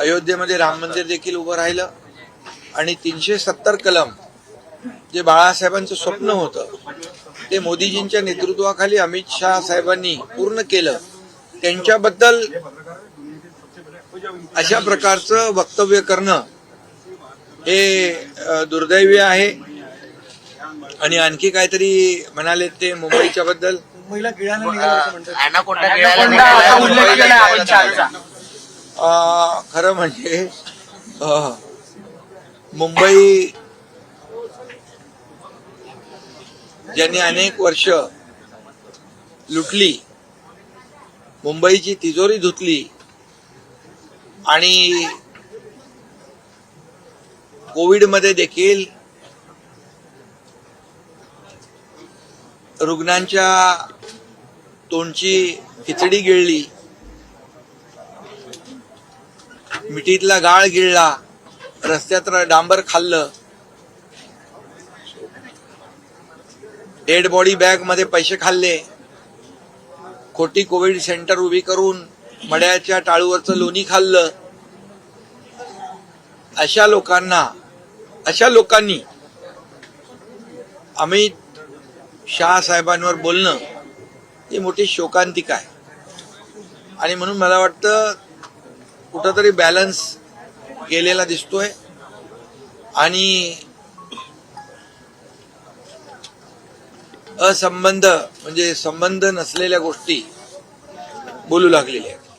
अयोध्येमध्ये राम मंदिर देखील उभं राहिलं आणि तीनशे सत्तर कलम जे बाळासाहेबांचं स्वप्न होतं ते मोदीजींच्या नेतृत्वाखाली अमित शहा साहेबांनी पूर्ण केलं. त्यांच्याबद्दल अशा प्रकारचं वक्तव्य करणं हे दुर्दैवी आहे. आणि आणखी काहीतरी म्हणाले ते मुंबईच्या बद्दल मुंबईला गिळानं निघालं असं म्हणतात. अॅनाकोंडा गिळायला अॅनाकोंडा असा निघाला. खरं म्हणजे मुंबई ज्यांनी अनेक वर्ष लुटली मुंबईची तिजोरी धुतली आणि कोविडमध्ये देखील रुग्णांच्या तोंडची खिचडी गिळली मिठीतला गाळ गिळला रस्त्यात डांबर खाल्लं. डेड बॉडी बॅगमध्ये पैसे खाल्ले. खोटी कोविड सेंटर उभी करून मड्याच्या टाळूवरचं लोणी खाल्लं. अशा लोकांना अशा लोकांनी अमित शहा साहेबांवर बोलणं ही मोठी शोकांतिका आहे. आणि म्हणून मला वाटतं कुठंतरी बॅलन्स गेलेला दिसतोय. आणि असंबंध म्हणजे संबंध नसलेल्या गोष्टी बोलू लागलेल्या आहेत.